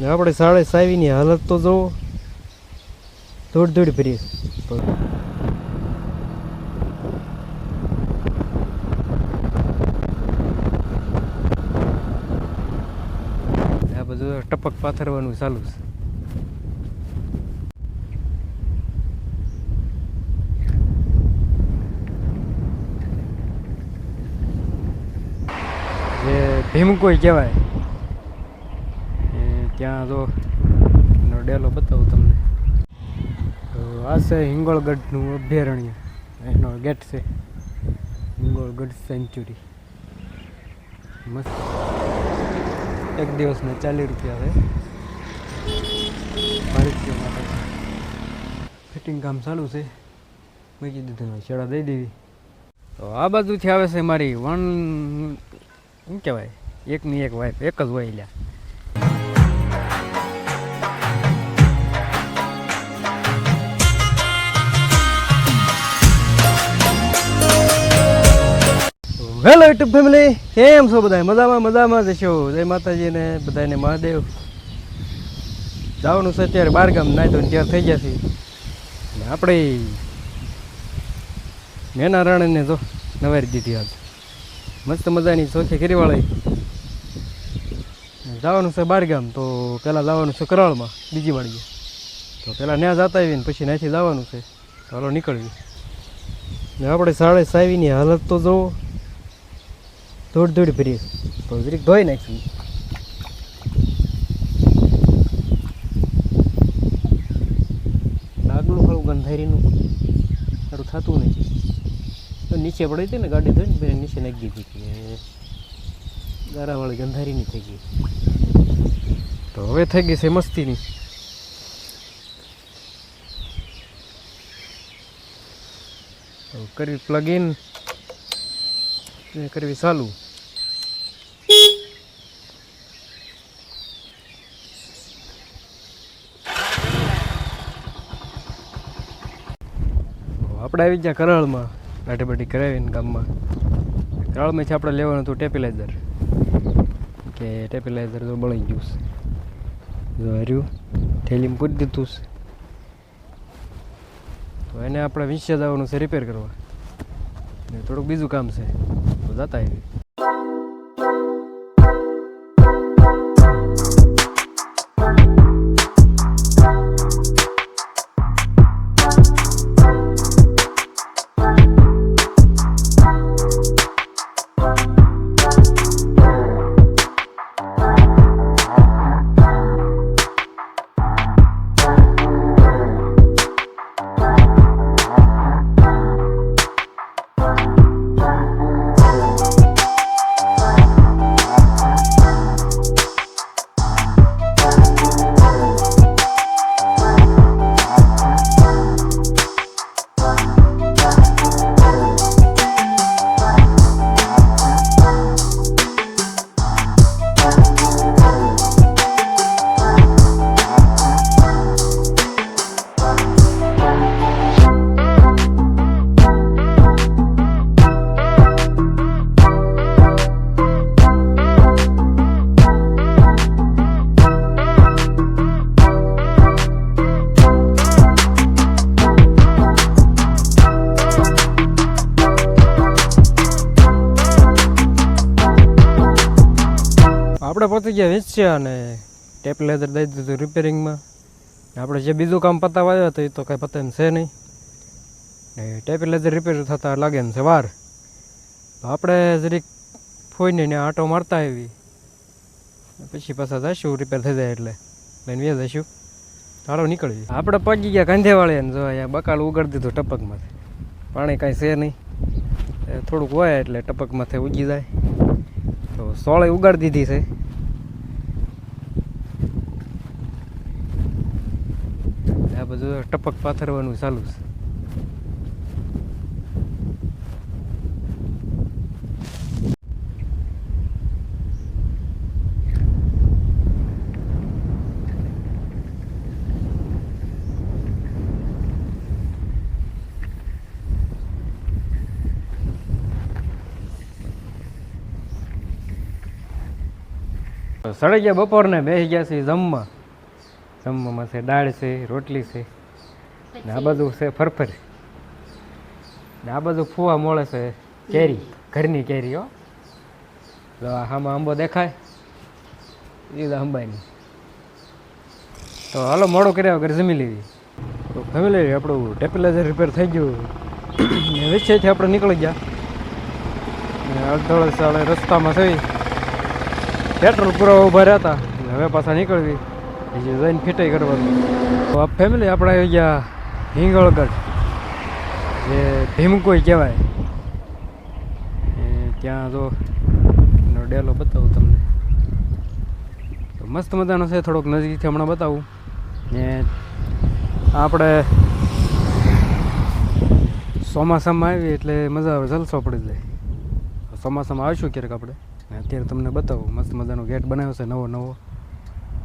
ને આપણે સાડે સાવીની હાલત તો જુઓ દોડ દોડ ફરી આ બધું ટપક પાથરવાનું ચાલુ છે. જે ભીમકોઈ કહેવાય. ત્યાં જો એનો ડેલો બતાવું તમને. તો આ છે હિંગોળગઢનું અભયારણ્ય. એનો ગેટ છે. હિંગોળગઢ સેન્ચુરી. મસ્ત. એક દિવસના ચાલીસ રૂપિયા છે. ભારતીય ફિટિંગ કામ ચાલુ છે. મૂકી દીધું છેડા દઈ દેવી તો આ બાજુથી આવે છે મારી વન, શું કહેવાય? એકની એક વાઈફ એક જ હોય લ્યા. હેલો યુટ્યુબ ફેમિલી કેમ છો બધા મજામાં મજામાં જ છો? જય માતાજીને બધાને મહાદેવ. જવાનું છે અત્યારે બારગામ નાય તો ત્યાં થઈ ને આપણે મેના રાણને જો નવારી દીધી આજ મસ્ત મજાની ચોખી કરીવાળી જવાનું છે બારગામ, તો પહેલાં જવાનું છે કરાળમાં, બીજી વાડીએ. તો પહેલાં ત્યાં જતા આવીને પછી ત્યાંથી જવાનું છે. ચાલો નીકળવી આપણે સાડે સાવીની હાલત તો જોવો. દોડ ધૂળ ભરી તો જરીક ધોઈ નાખી નાગલું ખરું ગંધારીનું સારું થતું નહીં તો નીચે પડી હતી ને ગાડી ધોઈને પછી નીચે નાખી દીધી ગારાવાળી ગંધારીની થઈ ગઈ. તો હવે થઈ ગઈ છે મસ્તીની. તો કરવી પ્લગ ઇન ને કરવી ચાલુ. આપણે આવી ગયા કરાળમાં ગાડી કરાવીને ગામમાં. કરાળમાંથી આપણે લેવાનું હતું ટેપિલાઇઝર. કે ટેપિલાઇઝર તો બળી ગયું છે. જો હર્યું, થેલીમાં પૂરી દીધું છે. તો એને આપણે વીસે જવાનું છે રિપેર કરવા. ને થોડુંક બીજું કામ છે. તો જતા આવી આપણે પતી ગયા વેચ્યા અને ટેપ લેધર દઈ દીધું રિપેરિંગમાં આપણે જે બીજું કામ પતાવવા આવ્યા તો એ તો કાંઈ પતાવીને છે નહીં. ને ટેપ લેધર રિપેર થતાં લાગે ને છે વાર. તો આપણે જરીક ફોઈને ને આંટો મારતા આવી પછી પાછા જઈશું રિપેર થઈ જાય એટલે. લઈને વ્યા જઈશું. ચાલો નીકળી આપણે પહોંચી ગયા કાંધેવાળે ને જો અહીંયા બકાલ ઉગાડી દીધું ટપકમાંથી. પાણી કાંઈ છે નહીં. થોડુંક હોય એટલે ટપકમાંથી ઉગી જાય. તો સોળે ઉગાડી દીધી છે. પગ પાથરવાનું ચાલુ છે. સળે ગયા બપોરને બેસી ગયા છે જમવા. જમવામાં છે દાળ છે, રોટલી છે. ને આ બધું છે ફરફર. ને આ બધું ફૂવા મળે છે કેરી, ઘરની કેરી હો. તો આમાં આંબો દેખાય. એ તો અંબાની તો હાલો મોડો કર્યા વગર જમી લેવી. તો ફેમિલી આપણું ટેપિલાઇઝર રિપેર થઈ ગયું. ને છે આપણે નીકળી ગયા. ને અડધોળે રસ્તામાં થઈ. પેટ્રોલ પૂરા ઊભા રહ્યા એટલે હવે પાછા નીકળવી. બીજું જઈને ફિટાઈ કરવાનું. તો ફેમિલી આપણે આવી ગયા. હિંગળગઢ, જે ભીમકોઈ કહેવાય. ત્યાં જો એનો ડેલો બતાવું તમને. તો મસ્ત મજાનો છે, થોડોક નજીકથી હમણાં બતાવું. ને આપણે ચોમાસામાં આવી એટલે મજા આવે, જલસો પડી જાય. ચોમાસામાં આવીશું ક્યારેક આપણે? અત્યારે તમને બતાવું, મસ્ત મજાનો ગેટ બનાવ્યો છે નવો નવો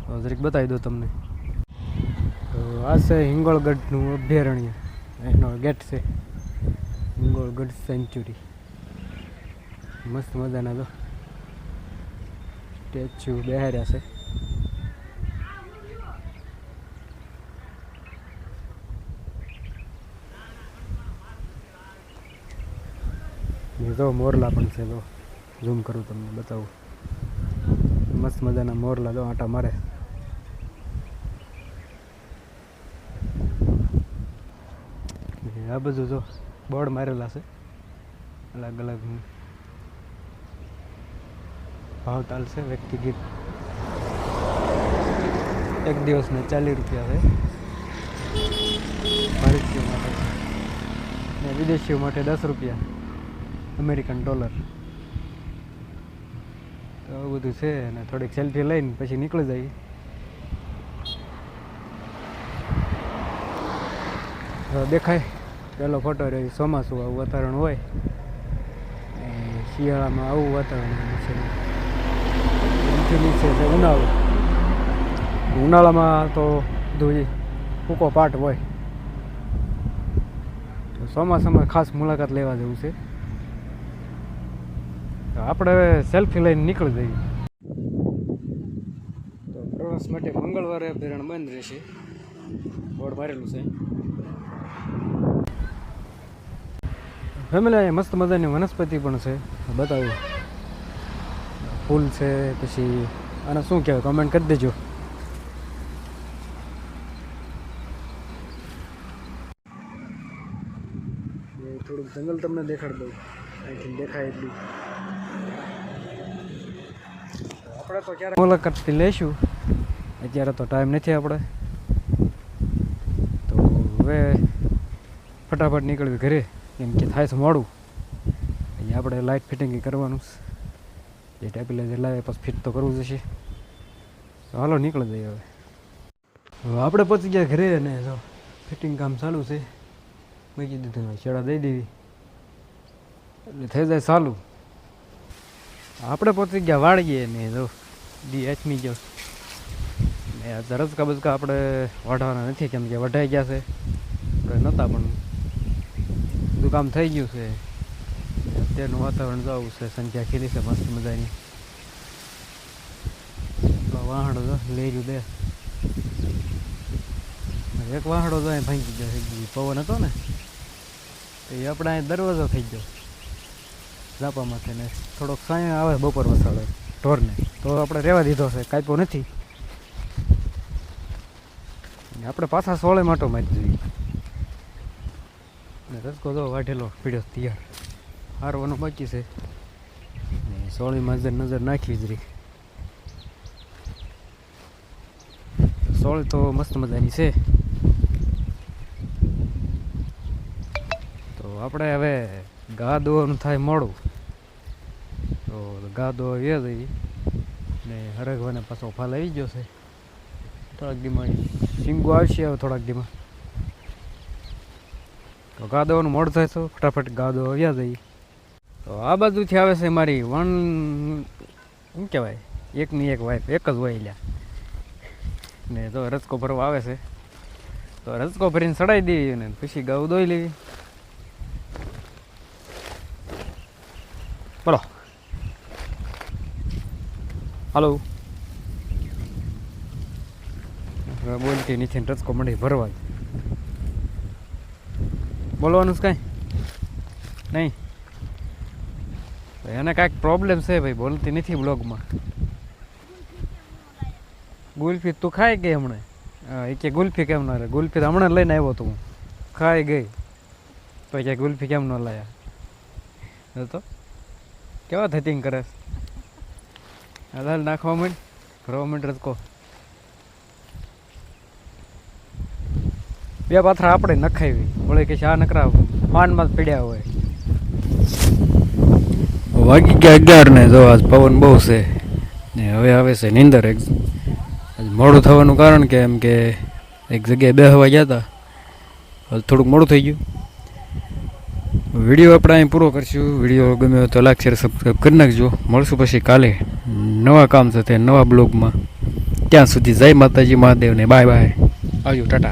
તો જરીક બતાવી દો તમને. આ છે હિંગોળગઢનું અભયારણ્ય. એનો ગેટ છે. હિંગોળગઢ સેન્ચુરી. મસ્ત મજાના તો સ્ટેચ્યુ બેહાર્યા છે. જો મોરલા પણ છે તો ઝૂમ કરું તમને બતાવું. મસ્ત મજાના મોરલા જો આટા મારે ને આ બધું જો બોર્ડ મારેલા છે. અલગ અલગ ભાવ ચાલશે વ્યક્તિ દીઠ એક દિવસને ચાલીસ રૂપિયા છે. ભારતીયો માટે. ને વિદેશીઓ માટે દસ રૂપિયા. American dollar. તો આવું બધું છે અને થોડીક સેલ્ફી લઈને પછી નીકળી જઈએ. દેખાય. પહેલો ફોટો રહ્યો ચોમાસું આવું વાતાવરણ હોય. શિયાળામાં આવું વાતાવરણ છે. એમથી ઉનાળો. ઉનાળામાં તો બધું ફૂકો પાટ હોય. તો ચોમાસામાં ખાસ મુલાકાત લેવા જેવું છે. આપણે હવે સેલ્ફી લઈને નીકળી જઈએ. તો પ્રવાસ માટે મંગળવારે અભયારણ્ય બંધ રહેશે. બોર્ડ મારેલું છે. ફેમિલી અહીંયા મસ્ત મજાની વનસ્પતિ પણ છે. બતાવું ફૂલ છે પછી આને શું કહેવાય કમેન્ટ કરી દેજો. થોડુંક જંગલ તમને દેખાડ દઉં. અહીંથી દેખાય એટલું. આપણે તો ક્યારે મુલાકાતથી લઈશું. અત્યારે તો ટાઈમ નથી આપણે. તો હવે ફટાફટ નીકળવી ઘરે. કેમ કે થાય છે મોડું. અહીંયા આપણે લાઇટ ફિટિંગ કરવાનું જે ટેબલેટ લાવે પછી ફિટ તો કરવું જશે તો હાલો નીકળી જઈએ હવે. આપણે પહોંચી ગયા ઘરે અને જો ફિટિંગ કામ ચાલુ છે. મેં કીધું છેડા દઈ દેવી. એટલે થઈ જાય ચાલુ. આપણે પહોંચી ગયા વાળીએ ને જો ડી એચમી ગયો ને આ રસકા બસકા આપણે વાઢવાના નથી કેમ કે વઢાઈ ગયા છે. આપણે નહોતા પણ કામ થઈ ગયું છે. અત્યારનું વાતાવરણ જવું છે. સંખ્યા ખીલી છે, મસ્ત મજાની. જો લઈ ગયું દે એક વાહડો તો અહીં ભાંગી ગયો થઈ પવન હતો ને એ આપણે અહીં દરવાજો થઈ ગયો. ઝાપામાંથી ને થોડોક સાંય આવે બપોર વસાડે, ઢોરને. તો આપણે રહેવા દીધો છે, કાપ્યો નથી. આપણે પાછા સોળે માટો મારી જોઈએ ને રસકો તો વાઢેલો પીડ્યો તૈયાર. હારવાનો બાકી છે. ને સોળીમાં નજર નજર નાખી જ રહી. સોળી તો મસ્ત મજાની છે. તો આપણે હવે ગા દોવાનું થાય મોડું. તો ગા દો એ જઈ ને હરગવાને પાછો ફાલ આવી ગયો છે. થોડાક દીમાં શીંગો આવશે હવે થોડાક દીમાં. તો ગા દવાનું મોડ થાય તો ફટાફટ ગા દોવા આવ્યા જઈએ. તો આ બાજુથી આવે છે મારી વન, શું કહેવાય? એકની એક વાઈફ એક જ હોય લ્યા. ને તો રસકો ભરવા આવે છે. તો રસકો ભરીને ચડાવી દેવી ને પછી ગાઉ દોઈ લેવી. બોલો. હાલો. બોલતી નીચે ને રચકો મળી ભરવા. બોલવાનું છે કાંઈ? નહીં? એને કાંઈક પ્રોબ્લેમ છે ભાઈ, બોલતી નથી બ્લોગમાં ગુલ્ફી, તું ખાઈ ગઈ હમણાં? હા, એ કે ગુલ્ફી કેમ ના રે ગુલ્ફી હમણાં લઈને આવ્યો તું ખાઈ ગઈ. તો કે ગુલ્ફી કેમ ન લાયા? તો કેવા થતિંગ કરે હાલ નાખવા માંડ. ભરવા માંડ રચકો બે પાથરા આપણે નખાવી વળી કે આ નકરા પાનમાં જ પીડ્યા હોય. વાગી ગયા અગિયાર ને જો આજ પવન બહુ છે. ને હવે આવે છે નીંદર એક. મોડું થવાનું કારણ કે એમ કે એક જગ્યાએ બેહવા ગયા હતા હવે થોડુંક મોડું થઈ ગયું. વીડિયો આપણે અહીં પૂરો કરશું. વીડિયો ગમ્યો તો લાઈક શેર સબસ્ક્રાઈબ કરી નાખજો. મળશું પછી કાલે નવા કામ સાથે નવા બ્લોગમાં. ત્યાં સુધી જય માતાજી મહાદેવને. Bye bye. આવજો ટાટા.